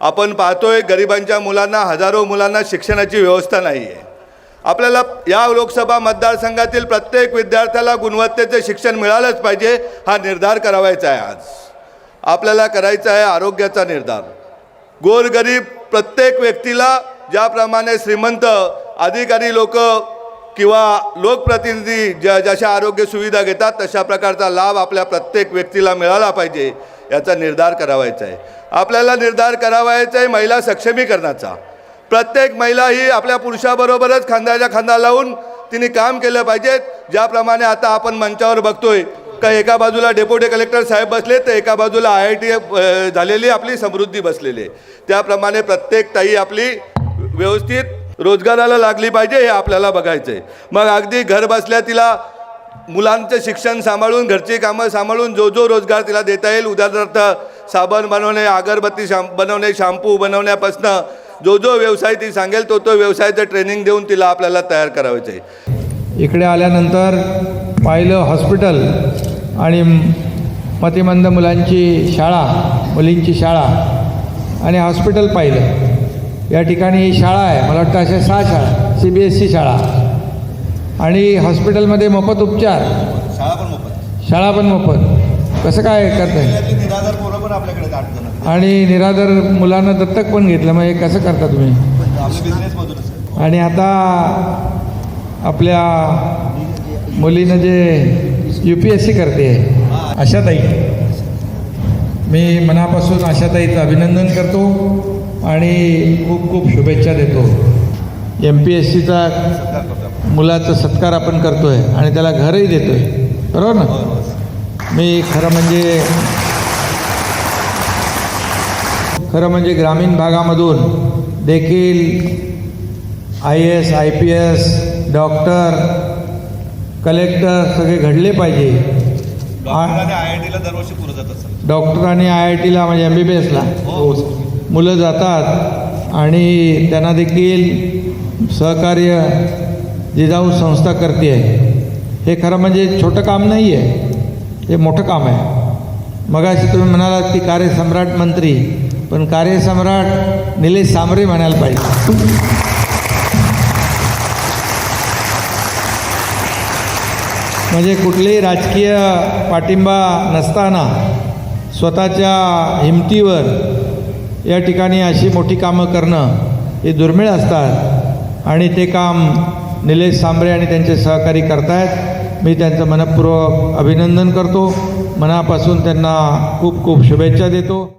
आपण पाहतोय गरिबांच्या मुलांना हजारो मुलांना शिक्षणाची व्यवस्था नाही आहे आपल्याला या लोकसभा मतदारसंघातील प्रत्येक विद्यार्थ्याला गुणवत्तेचे शिक्षण मिळालंच पाहिजे हा निर्धार करावायचा आहे आज. आपल्याला करायचा आहे आरोग्याचा निर्धार. गोरगरीब प्रत्येक व्यक्तीला ज्याप्रमाणे श्रीमंत अधिकारी लोक किंवा लोकप्रतिनिधी ज्या जशा आरोग्य सुविधा घेतात तशा प्रकारचा लाभ आपल्या प्रत्येक व्यक्तीला मिळाला पाहिजे. याचा निर्धार करावायचा आहे. आपल्याला निर्धार करावायचा आहे महिला सक्षमीकरणाचा. प्रत्येक महिला ही आपल्या पुरुषाबरोबरच खांद्याच्या खांदा लावून तिने काम केलं पाहिजे. ज्याप्रमाणे आता आपण मंचावर बघतोय का एका बाजूला डेप्युटी कलेक्टर साहेब बसले तर एका बाजूला आय आय टी झालेली आपली समृद्धी बसलेली आहे. त्याप्रमाणे प्रत्येक ताई आपली व्यवस्थित रोजगाराला लागली पाहिजे हे आपल्याला बघायचं आहे मग अगदी घर बसल्या तिला मुलांचं शिक्षण सांभाळून घरची कामं सांभाळून जो जो रोजगार तिला देता येईल उदाहरणार्थ साबण बनवणे अगरबत्ती शाम बनवणे शॅम्पू बनवण्यापासनं जो जो व्यवसाय ती सांगेल तो तो व्यवसायाचं ट्रेनिंग देऊन तिला आपल्याला तयार करावायचं आहे. इकडे आल्यानंतर पाहिलं हॉस्पिटल आणि मतिमंद मुलांची शाळा मुलींची शाळा आणि हॉस्पिटल पाहिलं. या ठिकाणी ही शाळा आहे. मला वाटतं अशा सहा शाळा सी बी एस सी शाळा. आणि हॉस्पिटलमध्ये मोफत उपचार. शाळा पण मोफत. शाळा पण मोफत. कसं काय करताय? निराधार पोरं पण आपल्याकडे काढतो आणि निराधार मुलांना दत्तक पण घेतलं मग हे कसं करता तुम्ही? आणि आता आपल्या मुलीनं जे यू पी एस सी करते आशाताई. मी मनापासून आशाताईचं अभिनंदन करतो आणि खूप खूप शुभेच्छा देतो. एम पी एस सीचा मुलाचा सत्कार आपण करतो आहे आणि त्याला घरही देतो आहे बरोबर ना? मी खरं म्हणजे खरं म्हणजे ग्रामीण भागामधून देखील I S I P S doctor collector सगळे घडले पाहिजे. आय आय टीला दरवर्षी पुरं जात असेल डॉक्टर आणि आय आय टीला म्हणजे एम बी बी एसला. हो. मुलं जातात आणि त्यांना देखील सहकार्य जिजाऊ संस्था करते आहे. हे खरं म्हणजे छोटं काम नाही आहे. हे मोठं काम आहे. मगाशी तुम्ही म्हणालात की कार्यसम्राट मंत्री पण कार्यसम्राट निलेश सांबरे म्हणायला पाहिजे. म्हणजे कुठलेही राजकीय पाठिंबा नसताना स्वतःच्या हिमतीवर या ठिकाणी अशी मोठी कामं करणं हे दुर्मिळ असतात आणि ते काम निलेश सांबरे आणि त्यांचे सहकारी करतायत. मी त्यांचं मनपूर्वक अभिनंदन करतो. मनापासून त्यांना खूप खूप शुभेच्छा देतो.